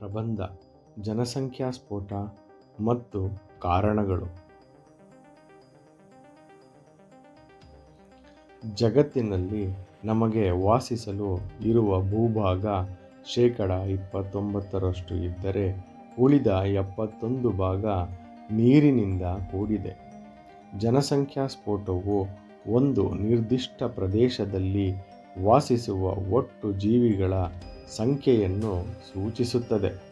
ಪ್ರಬಂಧ ಜನಸಂಖ್ಯಾ ಸ್ಫೋಟ ಮತ್ತು ಕಾರಣಗಳು. ಜಗತ್ತಿನಲ್ಲಿ ನಮಗೆ ವಾಸಿಸಲು ಇರುವ ಭೂಭಾಗ ಶೇಕಡ ಇಪ್ಪತ್ತೊಂಬತ್ತರಷ್ಟು ಇದ್ದರೆ ಉಳಿದ ಎಪ್ಪತ್ತೊಂದು ಭಾಗ ನೀರಿನಿಂದ ಕೂಡಿದೆ. ಜನಸಂಖ್ಯಾ ಸ್ಫೋಟವು ಒಂದು ನಿರ್ದಿಷ್ಟ ಪ್ರದೇಶದಲ್ಲಿ ವಾಸಿಸುವ ಒಟ್ಟು ಜೀವಿಗಳ ಸಂಖ್ಯೆಯನ್ನು ಸೂಚಿಸುತ್ತದೆ.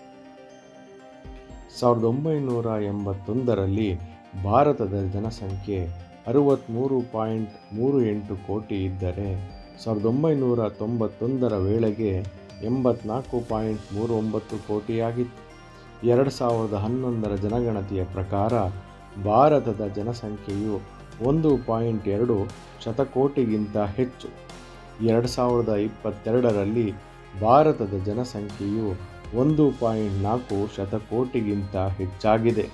ಸಾವಿರದ ಒಂಬೈನೂರ ಎಂಬತ್ತೊಂದರಲ್ಲಿ ಭಾರತದ ಜನಸಂಖ್ಯೆ ಅರುವತ್ತ್ಮೂರು ಪಾಯಿಂಟ್ ಮೂರು ಎಂಟು ಕೋಟಿ ಇದ್ದರೆ, ಸಾವಿರದ ಒಂಬೈನೂರ ತೊಂಬತ್ತೊಂದರ ವೇಳೆಗೆ ಎಂಬತ್ನಾಲ್ಕು ಪಾಯಿಂಟ್ ಮೂರು ಒಂಬತ್ತು ಕೋಟಿಯಾಗಿತ್ತು. ಎರಡು ಸಾವಿರದ ಹನ್ನೊಂದರ ಜನಗಣತಿಯ ಪ್ರಕಾರ ಭಾರತದ ಜನಸಂಖ್ಯೆಯು ಒಂದು ಪಾಯಿಂಟ್ ಎರಡು ಶತಕೋಟಿಗಿಂತ ಹೆಚ್ಚು. ಎರಡು ಸಾವಿರದ ಇಪ್ಪತ್ತೆರಡರಲ್ಲಿ ಭಾರತದ ಜನಸಂಖ್ಯೆಯು ಒಂದು ಪಾಯಿಂಟ್ ನಾಲ್ಕು ಶತಕೋಟಿಗಿಂತ ಹೆಚ್ಚಾಗಿದೆ.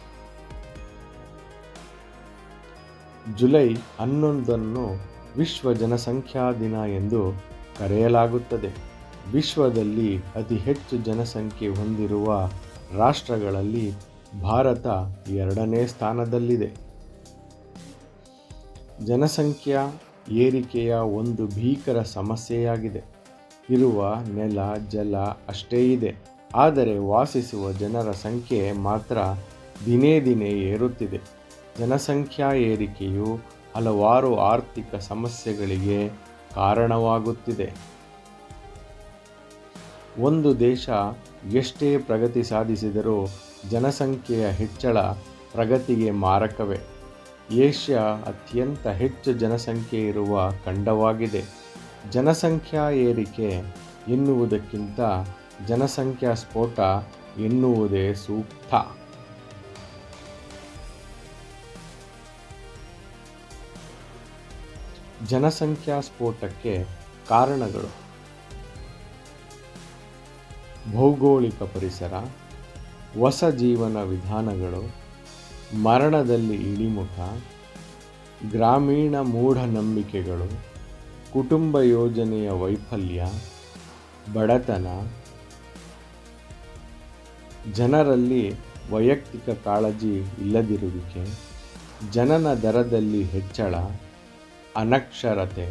ಜುಲೈ ಹನ್ನೊಂದನ್ನು ವಿಶ್ವ ಜನಸಂಖ್ಯಾ ದಿನ ಎಂದು ಕರೆಯಲಾಗುತ್ತದೆ. ವಿಶ್ವದಲ್ಲಿ ಅತಿ ಹೆಚ್ಚು ಜನಸಂಖ್ಯೆ ಹೊಂದಿರುವ ರಾಷ್ಟ್ರಗಳಲ್ಲಿ ಭಾರತ ಎರಡನೇ ಸ್ಥಾನದಲ್ಲಿದೆ. ಜನಸಂಖ್ಯಾ ಏರಿಕೆಯ ಒಂದು ಭೀಕರ ಸಮಸ್ಯೆಯಾಗಿದೆ. ಇರುವ ನೆಲ, ಜಲ ಅಷ್ಟೇ ಇದೆ. ಆದರೆ ವಾಸಿಸುವ ಜನರ ಸಂಖ್ಯೆ ಮಾತ್ರ ದಿನೇ ದಿನೇ ಏರುತ್ತಿದೆ. ಜನಸಂಖ್ಯಾ ಏರಿಕೆಯು ಹಲವಾರು ಆರ್ಥಿಕ ಸಮಸ್ಯೆಗಳಿಗೆ ಕಾರಣವಾಗುತ್ತಿದೆ. ಒಂದು ದೇಶ ಎಷ್ಟೇ ಪ್ರಗತಿ ಸಾಧಿಸಿದರೂ ಜನಸಂಖ್ಯೆಯ ಹೆಚ್ಚಳ ಪ್ರಗತಿಗೆ ಮಾರಕವೇ. ಏಷ್ಯಾ ಅತ್ಯಂತ ಹೆಚ್ಚು ಜನಸಂಖ್ಯೆ ಇರುವ ಖಂಡವಾಗಿದೆ. ಜನಸಂಖ್ಯಾ ಏರಿಕೆ ಎನ್ನುವುದಕ್ಕಿಂತ ಜನಸಂಖ್ಯಾ ಸ್ಫೋಟ ಎನ್ನುವುದೇ ಸೂಕ್ತ. ಜನಸಂಖ್ಯಾ ಸ್ಫೋಟಕ್ಕೆ ಕಾರಣಗಳು. ಭೌಗೋಳಿಕ ಪರಿಸರ ಹೊಸ ಜೀವನ ವಿಧಾನಗಳು, ಮರಣದಲ್ಲಿ ಇಳಿಮುಖ, ಗ್ರಾಮೀಣ ಮೂಢನಂಬಿಕೆಗಳು ಕುಟುಂಬ ಯೋಜನೆಯ ವೈಫಲ್ಯ, ಬಡತನ, ಜನರಲ್ಲಿ ವೈಯಕ್ತಿಕ ಕಾಳಜಿ ಇಲ್ಲದಿರುವಿಕೆ, ಜನನ ದರದಲ್ಲಿ ಹೆಚ್ಚಳ, ಅನಕ್ಷರತೆ,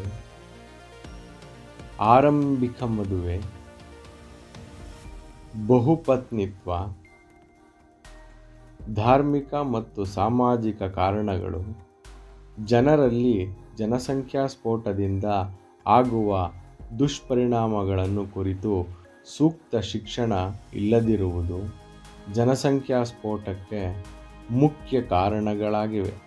ಆರಂಭಿಕ ಮದುವೆ, ಬಹುಪತ್ನಿತ್ವ, ಧಾರ್ಮಿಕ ಮತ್ತು ಸಾಮಾಜಿಕ ಕಾರಣಗಳು ಜನರಲ್ಲಿ ಜನಸಂಖ್ಯಾ ಸ್ಫೋಟದಿಂದ ಆಗುವ ದುಷ್ಪರಿಣಾಮಗಳನ್ನು ಕುರಿತು ಸೂಕ್ತ ಶಿಕ್ಷಣ ಇಲ್ಲದಿರುವುದು ಜನಸಂಖ್ಯಾ ಸ್ಫೋಟಕ್ಕೆ ಮುಖ್ಯ ಕಾರಣಗಳಾಗಿವೆ.